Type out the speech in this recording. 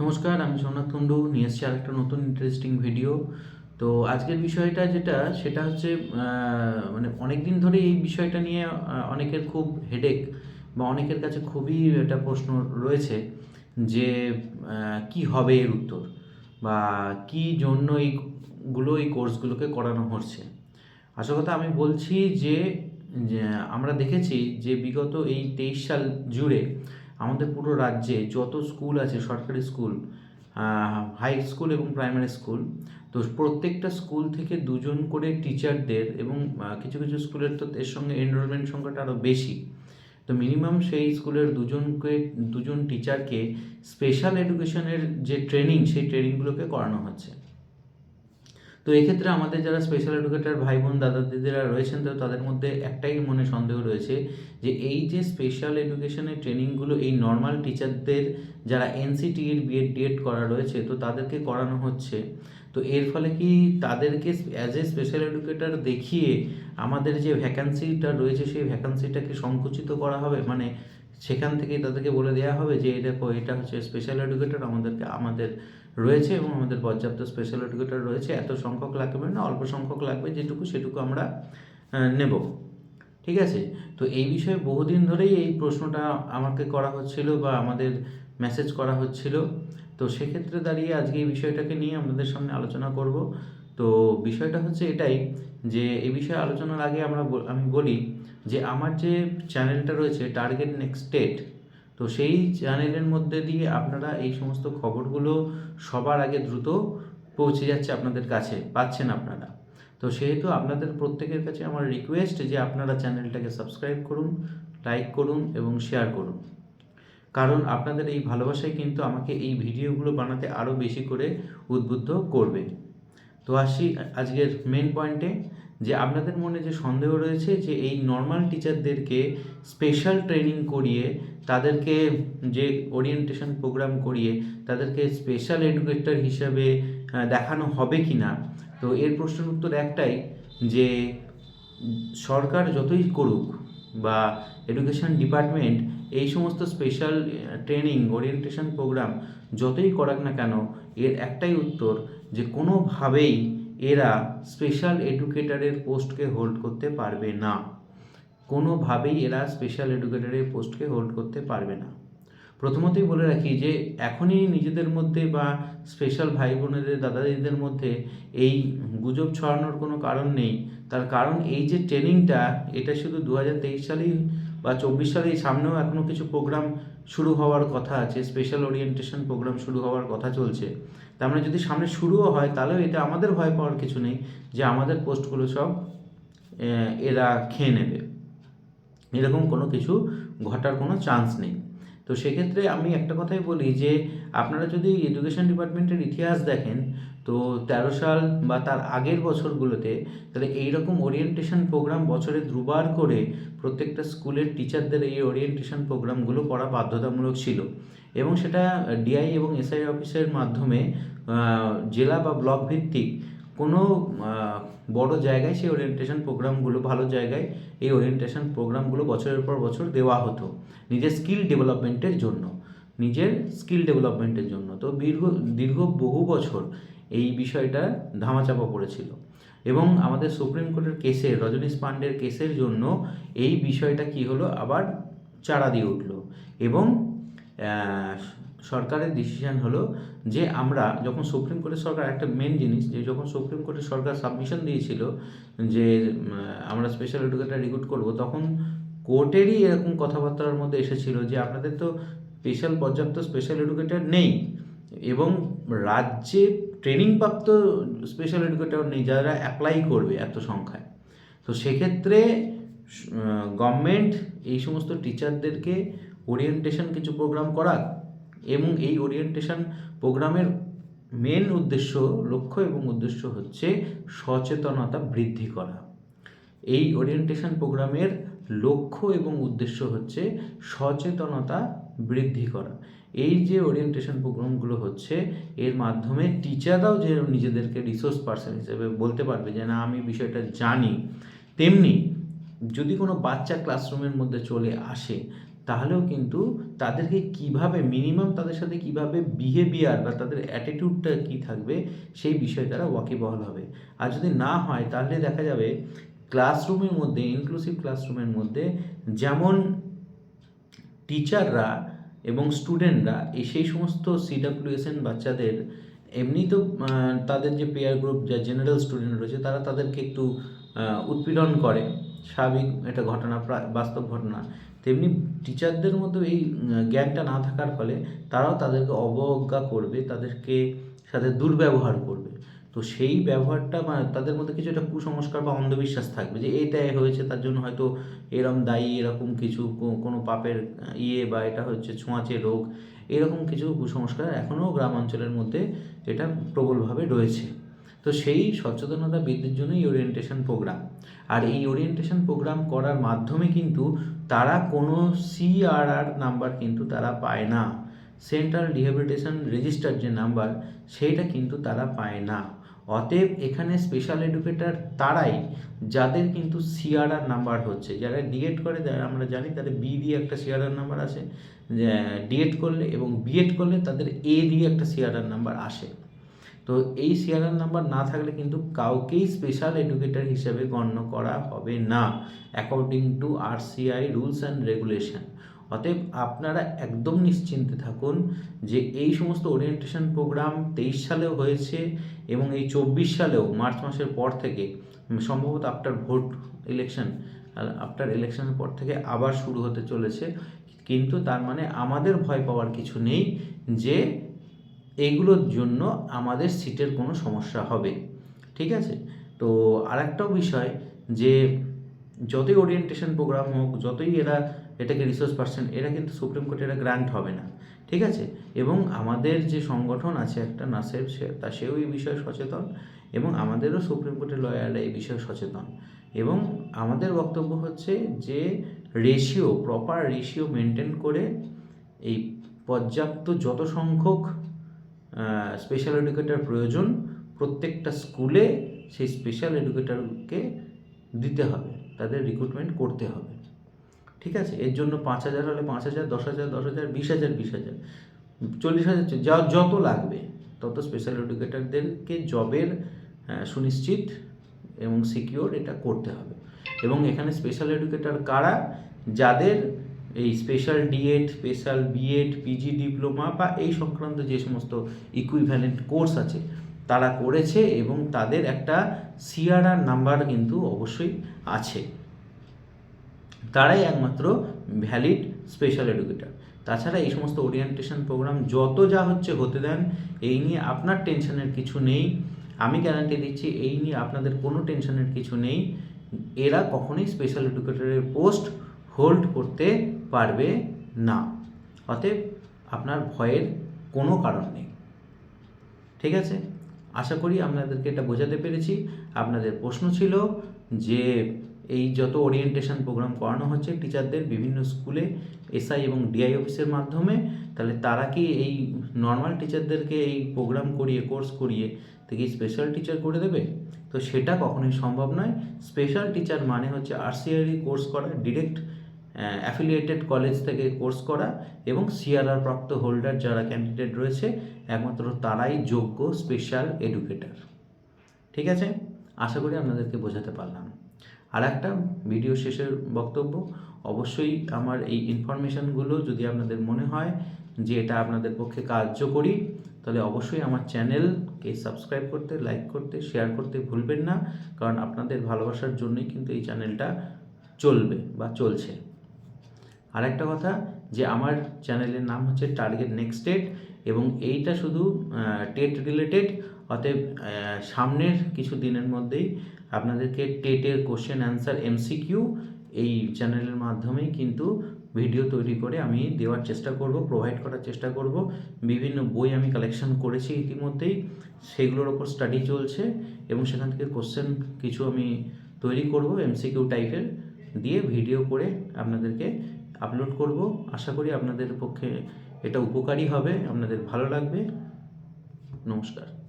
নমস্কার, আমি সোমনাথ কুণ্ডু, নিয়ে এসেছি আরেকটা নতুন ইন্টারেস্টিং ভিডিও তো আজকের বিষয়টা যেটা, সেটা হচ্ছে মানে অনেক দিন ধরে এই বিষয়টা নিয়ে অনেকের খুব হেডেক বা অনেকের কাছে খুবই একটা প্রশ্ন রয়েছে যে কি হবে এর উত্তর বা কি জন্য এইগুলো, এই কোর্সগুলোকে করানো হচ্ছে। আসল কথা আমি বলছি যে আমরা দেখেছি যে বিগত এই তেইশ সাল জুড়ে আমাদের পুরো রাজ্যে যত স্কুল আছে, সরকারি স্কুল হাই স্কুল এবং প্রাইমারি স্কুল তো প্রত্যেকটা স্কুল থেকে দুজন করে টিচারদের এবং কিছু কিছু স্কুলের তো এর সঙ্গে এনরোলমেন্ট সংখ্যাটা আরও বেশি। তো মিনিমাম সেই স্কুলের দুজনকে, দুজন টিচারকে স্পেশাল এডুকেশনের যে ট্রেনিং সেই ট্রেনিংগুলোকে করানো হচ্ছে। তো এক্ষেত্রে আমাদের যারা স্পেশাল এডুকেটর ভাই বোন দাদা দিদিরা রয়েছেন, তো তাদের মধ্যে একটাই মনে সন্দেহ রয়েছে যে এই যে স্পেশাল এডুকেশনের ট্রেনিংগুলো এই নর্মাল টিচারদের যারা এনসিটির বিএড ডিএড করা রয়েছে, তো তাদেরকে করানো হচ্ছে। তো এর ফলে কি তাদেরকে অ্যাজ এ স্পেশাল এডুকেটার দেখিয়ে আমাদের যে ভ্যাকান্সিটা রয়েছে, সেই ভ্যাকান্সিটাকে সংকুচিত করা হবে? মানে সেখান থেকেই তাদেরকে বলে দেওয়া হবে যে দেখো, এটা হচ্ছে স্পেশাল এডুকেটর আমাদেরকে, আমাদের রয়েছে এবং আমাদের পর্যাপ্ত স্পেশাল এডুকেটর রয়েছে। এত সংখ্যক লাগবে না, অল্প সংখ্যক লাগবে, যেটুকু সেটুকু আমরা নেব। ঠিক আছে? তো এই বিষয়ে বহুদিন ধরেই এই প্রশ্নটা আমাকে করা হচ্ছিল বা আমাদের মেসেজ করা হচ্ছিল। তো সেক্ষেত্রে দাঁড়িয়ে আজকে এই বিষয়টাকে নিয়ে আপনাদের সামনে আলোচনা করব। তো বিষয়টা হচ্ছে এটাই যে এই বিষয়ে আলোচনার আগে আমরা আমি বলি যে আমার যে চ্যানেলটা রয়েছে টার্গেট নেক্সট স্টেট তো সেই চ্যানেলের মধ্যে দিয়ে আপনারা এই সমস্ত খবরগুলো সবার আগে দ্রুত পৌঁছে যাচ্ছে আপনাদের কাছে, পাচ্ছেন আপনারা। তো সেহেতু আপনাদের প্রত্যেকের কাছে আমার রিকোয়েস্ট যে আপনারা চ্যানেলটাকে সাবস্ক্রাইব করুন লাইক করুন এবং শেয়ার করুন। কারণ আপনাদের এই ভালোবাসাই কিন্তু আমাকে এই ভিডিওগুলো বানাতে আরও বেশি করে উদ্বুদ্ধ করবে। তো আসি আজকের মেন পয়েন্টে যে আপনাদের মনে যে সন্দেহ রয়েছে যে এই নর্মাল টিচারদেরকে স্পেশাল ট্রেনিং করিয়ে, তাদেরকে যে ওরিয়েন্টেশন প্রোগ্রাম করিয়ে, তাদেরকে স্পেশাল এডুকেটর হিসাবে দেখানো হবে কি না তো এর প্রশ্নের উত্তর একটাই, যে সরকার যতই করুক বা এডুকেশন ডিপার্টমেন্ট এই সমস্ত স্পেশাল ট্রেনিং ওরিয়েন্টেশন প্রোগ্রাম যতই করাক না কেন, এর একটাই উত্তর যে কোনোভাবেই এরা স্পেশাল এডুকেটরের পোস্টকে হোল্ড করতে পারবে না। কোনোভাবেই এরা স্পেশাল এডুকেটরের পোস্টকে হোল্ড করতে পারবে না। প্রথমতই বলে রাখি যে, এখনই নিজেদের মধ্যে বা স্পেশাল ভাই বোনেদের দাদা দিদিদের মধ্যে এই গুজব ছড়ানোর কোনো কারণ নেই। তার কারণ এই যে ট্রেনিংটা এটা শুধু দু হাজার তেইশ সালেই বা চব্বিশ সালেই সামনেও এখনও কিছু প্রোগ্রাম শুরু হওয়ার কথা আছে স্পেশাল ওরিয়েন্টেশন প্রোগ্রাম শুরু হওয়ার কথা চলছে। তার মানে যদি সামনে শুরুও হয়, তাহলেও এটা আমাদের ভয় পাওয়ার কিছু নেই যে আমাদের পোস্টগুলো সব এরা খেয়ে নেবে। এরকম কোনো কিছু ঘটার কোনো চান্স নেই। তো সেক্ষেত্রে আমি একটা কথাই বলি যে, আপনারা যদি এডুকেশন ডিপার্টমেন্টের ইতিহাস দেখেন, তো তেরো সাল বা তার আগের বছরগুলোতে, তাহলে এইরকম ওরিয়েন্টেশন প্রোগ্রাম বছরে দুবার করে প্রত্যেকটা স্কুলের টিচারদের এই ওরিয়েন্টেশন প্রোগ্রামগুলো করা বাধ্যতামূলক ছিল। এবং সেটা ডিআই এবং এসআই অফিসের মাধ্যমে জেলা বা ব্লক ভিত্তিক কোনো বড় জায়গায় সেই ওরিয়েন্টেশন প্রোগ্রামগুলো ভালো জায়গায় এই ওরিয়েন্টেশন প্রোগ্রামগুলো বছরের পর বছর দেওয়া হতো নিজের স্কিল ডেভেলপমেন্টের জন্য, নিজের স্কিল ডেভেলপমেন্টের জন্য। তো দীর্ঘ দীর্ঘ বহু বছর এই বিষয়টা ধামাচাপা পড়েছিল এবং আমাদের সুপ্রিম কোর্টের কেসের রজনীশ পান্ডের কেসের জন্য এই বিষয়টা কি হলো? আবার চাড়া দিয়ে উঠল এবং সরকারের ডিসিশন হলো যে আমরা যখন সুপ্রিম কোর্টের সরকার একটা মেন জিনিস, যে যখন সুপ্রিম কোর্টের সরকার সাবমিশন দিয়েছিল যে আমরা স্পেশাল এডুকেটার রিক্রুট করব, তখন কোর্টেরই এরকম কথাবার্তার মধ্যে এসেছিল যে আপনাদের তো স্পেশাল পর্যাপ্ত স্পেশাল এডুকেটার নেই এবং রাজ্যে ট্রেনিং প্রাপ্ত স্পেশাল এডুকেটর নেই যারা অ্যাপ্লাই করবে এত সংখ্যায়। তো সেক্ষেত্রে গভর্নমেন্ট এই সমস্ত টিচারদেরকে ওরিয়েন্টেশন কিছু প্রোগ্রাম করাক এবং এই ওরিয়েন্টেশন প্রোগ্রামের মেন উদ্দেশ্য, লক্ষ্য এবং উদ্দেশ্য হচ্ছে সচেতনতা বৃদ্ধি করা। এই ওরিয়েন্টেশন প্রোগ্রামের লক্ষ্য এবং উদ্দেশ্য হচ্ছে সচেতনতা বৃদ্ধি করা। এই যে ওরিয়েন্টেশন প্রোগ্রামগুলো হচ্ছে, এর মাধ্যমে টিচাররাও যে নিজেদেরকে রিসোর্স পার্সন হিসেবে বলতে পারবে যে, না, আমি বিষয়টা জানি। তেমনি যদি কোনো বাচ্চা ক্লাসরুমের মধ্যে চলে আসে তাহলেও কিন্তু তাদেরকে কীভাবে মিনিমাম তাদের সাথে কীভাবে বিহেভিয়ার বা তাদের অ্যাটিটিউডটা কী থাকবে, সেই বিষয়ে তারা ওয়াকিবহল হবে। আর যদি না হয়, তাহলে দেখা যাবে ক্লাসরুমের মধ্যে ইনক্লুসিভ ক্লাসরুমের মধ্যে যেমন টিচাররা এবং স্টুডেন্টরা এই সেই সমস্ত সিডাব্লিউএসএন বাচ্চাদের, এমনি তো তাদের যে পেয়ার গ্রুপ যা জেনারেল স্টুডেন্ট রয়েছে, তারা তাদেরকে একটু উৎপীড়ন করে। স্বাভাবিক এটা ঘটনা বাস্তব ঘটনা। তেমনি টিচারদের মধ্যে এই জ্ঞানটা না থাকার ফলে তারাও তাদেরকে অবজ্ঞা করবে, তাদেরকে সাথে দুর্ব্যবহার করবে। তো সেই ব্যবহারটা বা তাদের মধ্যে কিছু একটা কুসংস্কার বা অন্ধবিশ্বাস থাকবে যে এটাই হয়েছে, তার জন্য হয়তো এরম দায়ী, এরকম কিছু কোনো পাপের ইয়ে বা এটা হচ্ছে ছোঁয়াচে রোগ, এরকম কিছু কুসংস্কার এখনও গ্রাম অঞ্চলের মধ্যে এটা প্রবলভাবে রয়েছে। তো সেই সচেতনতা বৃদ্ধির জন্যই ওরিয়েন্টেশন প্রোগ্রাম আর এই ওরিয়েন্টেশন প্রোগ্রাম করার মাধ্যমে কিন্তু তারা কোনো সিআরআর নাম্বার কিন্তু তারা পায় না। সেন্ট্রাল রিহ্যাবিলিটেশন রেজিস্টার যে নাম্বার সেইটা কিন্তু তারা পায় না। অতএব এখানে স্পেশাল এডুকেটর তারাই, যাদের কিন্তু সিআরআর নাম্বার হচ্ছে, যারা ডিএড করে, যারা আমরা জানি, তাদের বি দিয়ে একটা সিআরআর নাম্বার আসে ডিএড করলে এবং বিএড করলে তাদের এ দিয়ে একটা সিআরআর নাম্বার আসে। তো এই সিআরআর নাম্বার না থাকলে কিন্তু কাউকেই স্পেশাল এডুকেটর হিসেবে গণ্য করা হবে না according to R RCI rules and regulation অতএব আপনারা একদম নিশ্চিন্তে থাকুন যে এই সমস্ত ওরিয়েন্টেশন প্রোগ্রাম তেইশ সালেও হয়েছে এবং এই চব্বিশ সালেও, মার্চ মাসের পর থেকে, সম্ভবত আফটার ভোট ইলেকশন আফটার ইলেকশনের পর থেকে আবার শুরু হতে চলেছে। কিন্তু তার মানে আমাদের ভয় পাওয়ার কিছু নেই যে এইগুলোর জন্য আমাদের সিটের কোনো সমস্যা হবে। ঠিক আছে? তো আরেকটাও বিষয় যে যতই ওরিয়েন্টেশন প্রোগ্রাম হোক, যতই এরা এটাকে রিসোর্স পার্সন এরা কিন্তু সুপ্রিম কোর্টে এরা গ্রান্ট হবে না। ঠিক আছে? এবং আমাদের যে সংগঠন আছে একটা নাসের, সে, তা সেও এই বিষয়ে সচেতন এবং আমাদেরও সুপ্রিম কোর্টের লয়াররা এই বিষয়ে সচেতন। এবং আমাদের বক্তব্য হচ্ছে যে রেশিও প্রপার রেশিও মেনটেন করে এই পর্যাপ্ত যত সংখ্যক স্পেশাল এডুকেটর প্রয়োজন, প্রত্যেকটা স্কুলে সেই স্পেশাল এডুকেটরকে দিতে হবে, তাদের রিক্রুটমেন্ট করতে হবে। ঠিক আছে? এর জন্য পাঁচ হাজার হলে পাঁচ হাজার, দশ হাজার দশ হাজার, বিশ হাজার বিশ হাজার, চল্লিশ হাজার যা যত লাগবে, তত স্পেশাল এডুকেটারদেরকে জবের সুনিশ্চিত এবং সিকিওর এটা করতে হবে। এবং এখানে স্পেশাল এডুকেটার কারা? যাদের এই special DEd special BEd PG diploma বা এই সংক্রান্ত যে সমস্ত ইকুইভ্যালেন্ট কোর্স আছে, তারা করেছে এবং তাদের একটা সিআরআর নাম্বার কিন্তু অবশ্যই আছে। তারাই একমাত্র ভ্যালিড স্পেশাল এডুকেটর তাছাড়া এই সমস্ত ওরিয়েন্টেশন প্রোগ্রাম যত যা হচ্ছে হতে দেন, এই নিয়ে আপনার টেনশনের কিছু নেই। আমি গ্যারান্টি দিচ্ছি, এই নিয়ে আপনাদের কোনো টেনশনের কিছু নেই। এরা কখনোই স্পেশাল এডুকেটরের পোস্ট হোল্ড করতে পারবে না। অতএব আপনার ভয়ের কোনো কারণ নেই। ঠিক আছে? আশা করি আপনাদেরকে এটা বোঝাতে পেরেছি। আপনাদের প্রশ্ন ছিল যে এই যত ওরিয়েন্টেশন প্রোগ্রাম করানো হচ্ছে টিচারদের বিভিন্ন স্কুলে এসআই এবং ডিআই অফিসের মাধ্যমে, তাহলে তারা কি এই নর্মাল টিচারদেরকে এই প্রোগ্রাম করিয়ে কোর্স করিয়ে থেকে স্পেশাল টিচার করে দেবে? তো সেটা কখনোই সম্ভব নয়। স্পেশাল টিচার মানে হচ্ছে আরসিআরই কোর্স করা ডিরেক্ট অ্যাফিলিয়েটেড কলেজ থেকে কোর্স করা এবং সিআরআর প্রাপ্ত হোল্ডার যারা ক্যান্ডিডেট রয়েছে, একমাত্র তারাই যোগ্য স্পেশাল এডুকেটর ঠিক আছে? আশা করি আপনাদেরকে বোঝাতে পারলাম। আর একটা ভিডিও শেষের বক্তব্য, অবশ্যই আমার এই ইনফরমেশানগুলো যদি আপনাদের মনে হয় যে এটা আপনাদের পক্ষে কার্যকরী, তাহলে অবশ্যই আমার চ্যানেলকে সাবস্ক্রাইব করতে লাইক করতে শেয়ার করতে ভুলবেন না, কারণ আপনাদের ভালোবাসার জন্যই কিন্তু এই চ্যানেলটা চলবে বা চলছে। আর একটা কথা যে আমার চ্যানেলের নাম হচ্ছে টার্গেট নেক্সট ডেট এবং এইটা শুধু টেট রিলেটেড অতএব সামনের কিছু দিনের মধ্যেই আপনাদেরকে টেটের কোশ্চেন অ্যান্সার এমসিকিউ এই চ্যানেলের মাধ্যমেই কিন্তু ভিডিও তৈরি করে আমি দেওয়ার চেষ্টা করব প্রোভাইড করার চেষ্টা করব। বিভিন্ন বই আমি কালেকশন করেছি ইতিমধ্যেই, সেগুলোর ওপর স্টাডি চলছে এবং সেখান থেকে কোশ্চেন কিছু আমি তৈরি করব এমসিকিউ টাইপের দিয়ে ভিডিও করে আপনাদেরকে আপলোড করব। আশা করি আপনাদের পক্ষে এটা উপকারী হবে আপনাদের ভালো লাগবে। নমস্কার।